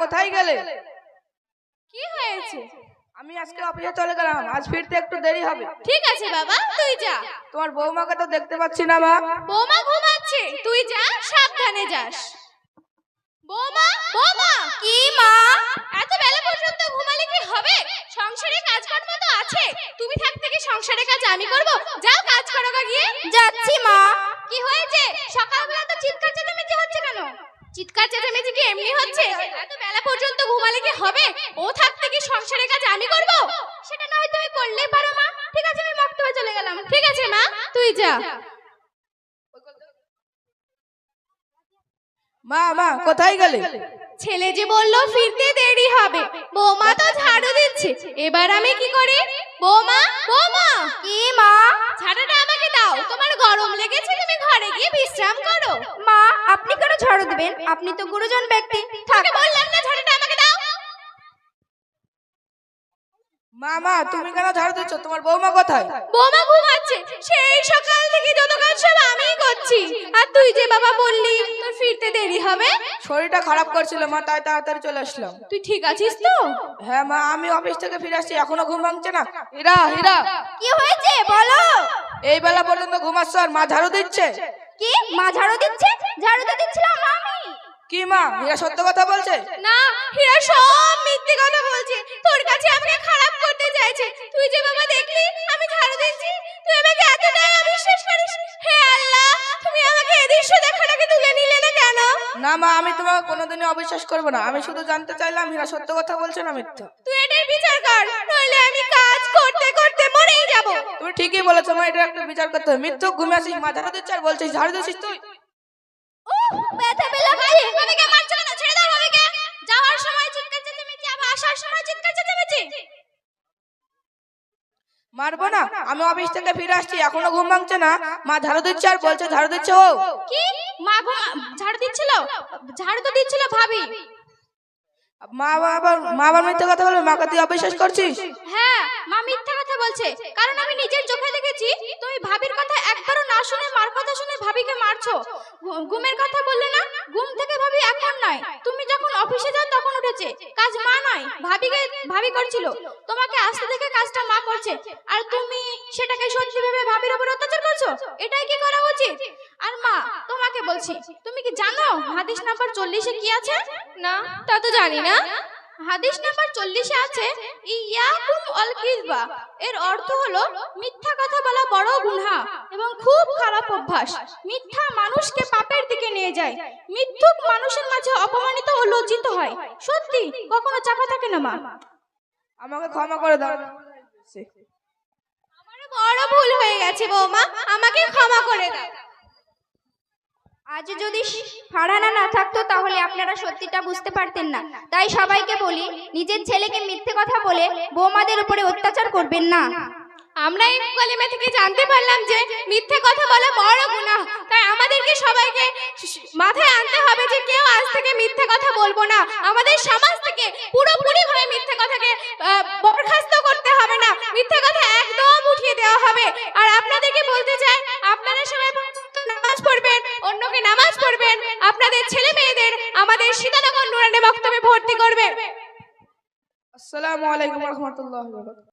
কোথায় গেলে? কি হয়েছে? আমি আজকে অফিসে চলে গেলাম আজ ফিরতে একটু দেরি হবে। ঠিক আছে বাবা তুই যা। তোমার বৌমাকে তো দেখতে পাচ্ছি না মা। বৌমা ঘুমাচ্ছে তুই যা সাবধানে যাস। বৌমা বৌমা কি মা? এত বেলা পর্যন্ত ঘুমালে কি হবে? সংসারে কাজকর্ম তো আছে। তুমি থাকতে কি সংসারে কাজ আমি করব। যাও কাজ করো গিয়ে। যাচ্ছি মা। কি হয়েছে? সকালবেলা তো চিৎকার চেঁচামেচি হচ্ছে কেন? চিৎকার চেঁচামেচি কি এমনি হচ্ছে? এত বেলা পর্যন্ত ঘুমালে কি হবে? ও থাকতে কি সংসারে কাজ আমি করব? সেটা না হয় তুমি করলে পারো মা। ঠিক আছে আমি মক্তবে চলে গেলাম। ঠিক আছে মা। তুই যা। মা মা কোথায় গেলে? ছেলে যে বলল ফিরতে দেরি হবে। বৌমা তো ঝাড়ু দিচ্ছে। এবার আমি কি করি? বৌমা বৌমা! কি মা? ঝাড়ুটা আমাকে দাও। তোমার গরম লেগেছে তুমি ঘরে গিয়ে বিশ্রাম করো। মা আপনি ঝাড়ু দিবেন আপনি তো গুরুজন ব্যক্তি। তাকে বললাম না ঝাড়ুটা আমাকে দাও। মা মা তুমি কেন ঝাড়ু দিচ্ছ? তোমার বৌমা কোথায়? বৌমা ঘুমাচ্ছে। সেই সকাল থেকে যত কাজ সব আমিই করছি। আর তুই যে বাবা বললি তোর ফিরতে দেরি হবে? শরীরটা খারাপ করছিল মা তাই তাড়াতাড়ি চলে আসলাম। তুই ঠিক আছিস তো? হ্যাঁ মা আমি অফিস থেকে ফিরে আসছি এখনও ঘুম ভাঙছে না। হীরা হীরা। কি হয়েছে? বলো। এই বেলা পর্যন্ত ঘুমাচ্ছ আর মা ঝাড়ু দিচ্ছে? কি? মা ঝাড়ু দিচ্ছে? ঝাড়ু তো দিচ্ছিলাম আমি। কি মা হীরা সত্য কথা বলছে? না হীরা সব মিথ্যে কথা বলছে। তোর কাছে আমাকে খারাপ করতে চাইছে। তুই যে বাবা দেখলি আমি ঝাড়ু দিচ্ছি তুই আমাকে এতটাই অবিশ্বাস করিস। হে আল্লাহ তুমি আমাকে এই দৃশ্য আগে তুলে নিলে। না মা আমি তোমাকে কোনোদিনই অবিশ্বাস করব না। আমি শুধু জানতে চাইলাম হীরা সত্য কথা বলছে না মিথ্যা? তুই এটার বিচার কর নইলে আমি কাজ করতে করতে মরেই যাব। তুমি ঠিকই বলেছ মা এটা একটা বিচার করতে হবে। মিথ্যুক ঘুমে আসিস মা ঝাড়ু দিচ্ছে আর বলছিস ঝাড়ু দিচ্ছিস তুই। ও ব্যথা পেলাম ভাই ভাবিকে মারছো কেন? ছেড়ে দাও ভাবিকে। যাওয়ার সময় চিৎকার চেঁচামেচি আবার আসার সময় চিৎকার চেঁচামেচি। মারবো না? আমি অফিস থেকে ফিরে আসছি। এখনও ঘুম ভাঙছে না। মা ঝাড়ু দিচ্ছে আর বলছে ঝাড়ু দিচ্ছে। ও কি? মা ঝাড়ু দিচ্ছিল? ঝাড়ু তো দিচ্ছিল ভাবি। মা বাবা মা বাবার মিথ্যে কথা বলবে? মাকে তুই অবিশ্বাস করছিস? হ্যাঁ মা মিথ্যা কথা বলছে। কারণ আমি নিজের চোখে দেখেছি তুমি ভাবির কথা একবারও না শুনে মার কথা শুনে ভাবিকে মারছো। ঘুমের কথা বললে না? ঘুম থেকে ভাবি এখন নয় তুমি যখন অফিসে যাও তখন উঠেছে কাজ মা নয় ভাবিকে ভাবি করছিল। তোমাকে আসতে দেখে কাজটা মা করছে। আর তুমি সেটাকে সত্যি ভেবে ভাবির উপর অত্যাচার করছ? এটাই কি করা উচিত? আর মা তোমাকে বলছি তুমি কি জানো হাদিস নাম্বার চল্লিশে কি আছে? না। তা তো জানি না। হাদিস নাম্বার চল্লিশে আছে ইয়াকুম অল কিজবা এর অর্থ হলো মিথ্যা কথা বলা বড় গুনাহ এবং খুব খারাপ অভ্যাস। মিথ্যা মানুষকে পাপের দিকে নিয়ে যায়। মিথ্যুক মানুষের মাঝে অপমানিত লজ্জিত হয়। সত্যি কখনো চাপা থাকে না মা। আমাকে ক্ষমা করে দাও। আমার বড় ভুল হয়ে গেছে বৌমা আমাকে ক্ষমা করে দাও। আজ যদি ফাড়ানা না থাকতো তাহলে আপনারা সত্যিটা বুঝতে পারতেন না। তাই সবাইকে বলি নিজের ছেলেকে মিথ্যে কথা বলে বৌমাদের উপরে অত্যাচার করবেন না। আমরা এই কলেমা থেকে জানতে পারলাম যে মিথ্যে কথা বলা বড় গুনাহ। তাই আমাদেরকে সবাইকে মাথায় আনতে হবে যে বলব না। আমাদের সমাজ থেকে পুরোপুরি ভাবে মিথ্যে কথাকে বরখাস্ত করতে হবে না। মিথ্যে কথা একদম উঠিয়ে দেওয়া হবে। আর আপনাদেরকে বলতে চাই, আপনারা সবাই নামাজ পড়বেন, অন্যকে নামাজ পড়বেন। আপনাদের ছেলে মেয়েদের আমাদের সীতানগর নুরানে বক্তব্যে ভর্তি করবেন আসসালামু আলাইকুম রহমতুল্লাহ